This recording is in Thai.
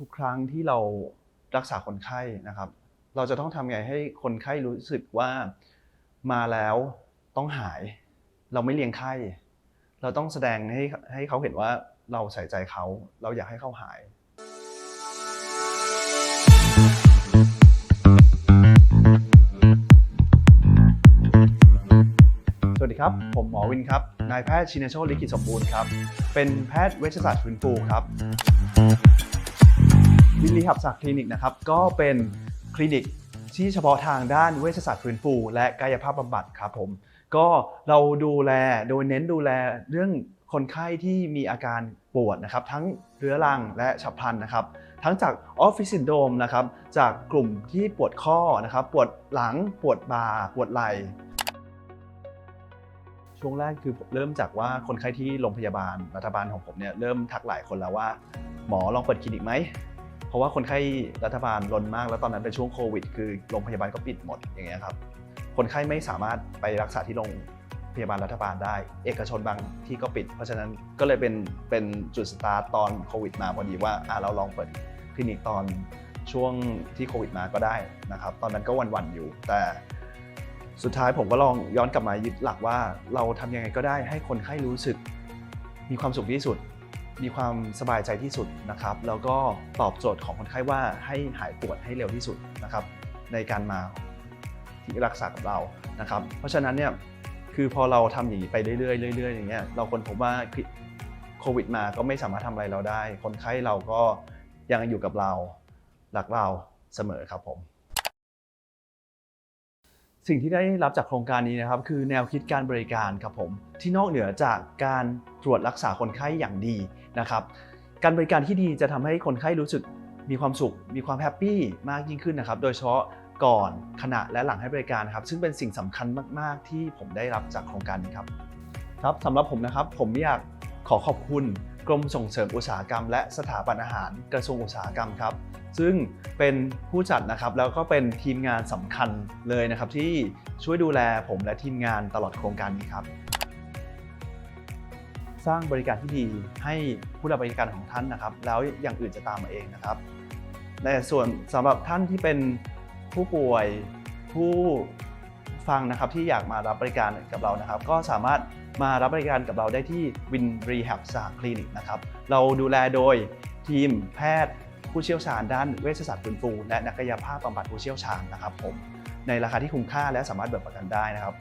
ทุกครั้งที่เรารักษาคนไข้นะครับ เราจะต้องทำไงให้คนไข้รู้สึกว่ามาแล้วต้องหาย เราไม่เลี้ยงไข้ เราต้องแสดงให้ให้เขาเห็นว่าเราใส่ใจเขา เราอยากให้เขาหายสวัสดีครับ ผมหมอวินครับ นายแพทย์ชินโชลิขิตสมบูรณ์ครับ เป็นแพทย์เวชศาสตร์ฟื้นฟูครับ วินรีหับศักดิ์คลินิกนะครับก็เป็นคลินิกที่เฉพาะทางด้านเวชศาสตร์ฟื้นฟู และกายภาพบำบัดครับผมก็เราดูแลโดยเน้นดูแลเรื่องคนไข้ที่มีอาการปวดนะครับทั้งเรื้อรังและฉับพลันนะครับ ทั้งจากออฟฟิศซินโดมนะครับจากกลุ่มที่ปวดข้อนะครับปวดหลังปวดบ่าปวดไหล่ช่วงแรกคือเริ่มจากว่าคนไข้ที่โรงพยาบาลรัฐบาลของผมเนี่ยเริ่มทักหลายคนแล้วว่า หมอลองเปิดคลินิกไหม ราะว่าคนไข้รัฐบาลล้นมาก แล้วตอนนั้นเป็นช่วงโควิด คือโรงพยาบาลก็ปิดหมดอย่างเงี้ยครับคนไข้ไม่สามารถไปรักษาที่โรงพยาบาลรัฐบาลได้ เอกชนบางที่ก็ปิด เพราะฉะนั้นก็เลยเป็นเป็นจุดสตาร์ตตอนโควิดมาพอดีว่าอะเราลองเปิดคลินิกตอนช่วงที่โควิดมาก็ได้นะครับ ตอนนั้นก็วันๆอยู่ แต่สุดท้ายผมก็ลองย้อนกลับมายึดหลักว่า เราทำยังไงก็ได้ให้คนไข้รู้สึกมีความสุขที่สุด มีความสบายใจที่สุดนะครับแล้วก็ตอบโจทย์ของคนไข้ว่าให้หายปวดให้เร็วที่สุดนะครับในการมาที่รักษากับเรานะครับ เพราะฉะนั้นเนี่ยคือพอเราทำอย่างนี้ไปเรื่อยๆเรื่อยๆอย่างเงี้ยเราคนพบว่าโควิดมาก็ไม่สามารถทำอะไรเราได้ คนไข้เราก็ยังอยู่กับเรารักเราเสมอครับผม สิ่งที่ได้รับจากโครงการนี้นะครับคือแนวคิดการบริการครับผมที่นอกเหนือจากการตรวจรักษาคนไข้อย่างดีนะครับ การบริการที่ดีจะทำให้คนไข้รู้สึกมีความสุข มีความแฮปปี้มากยิ่งขึ้นนะครับ โดยเฉพาะก่อนขณะและหลังให้บริการครับ ซึ่งเป็นสิ่งสำคัญมาก ๆ ที่ผมได้รับจากโครงการนี้ครับ ครับสำหรับผมนะครับผมอยากขอขอบคุณ กรมส่งเสริมอุตสาหกรรม และสถาบันอาหารกระทรวงอุตสาหกรรมครับ ซึ่งเป็นผู้จัดนะครับแล้วก็เป็นทีมงานสำคัญเลยนะครับ ที่ช่วยดูแลผมและทีมงานตลอดโครงการนี้ครับ สร้างบริการที่ดีให้ผู้รับบริการของท่านนะครับ แล้วอย่างอื่นจะตามมาเองนะครับในส่วนสำหรับท่านที่เป็นผู้ป่วยผู้ ฟังนะครับที่อยากมารับบริการกับเรานะครับ ก็สามารถมารับบริการกับเราได้ที่ Win Rehab สาคลินิกนะครับ เราดูแลโดยทีมแพทย์ผู้เชี่ยวชาญด้านเวชศาสตร์ฟื้นฟู และนักกายภาพบำบัดผู้เชี่ยวชาญนะครับผมในราคาที่คุ้มค่าและสามารถเบิกประกันได้นะครับ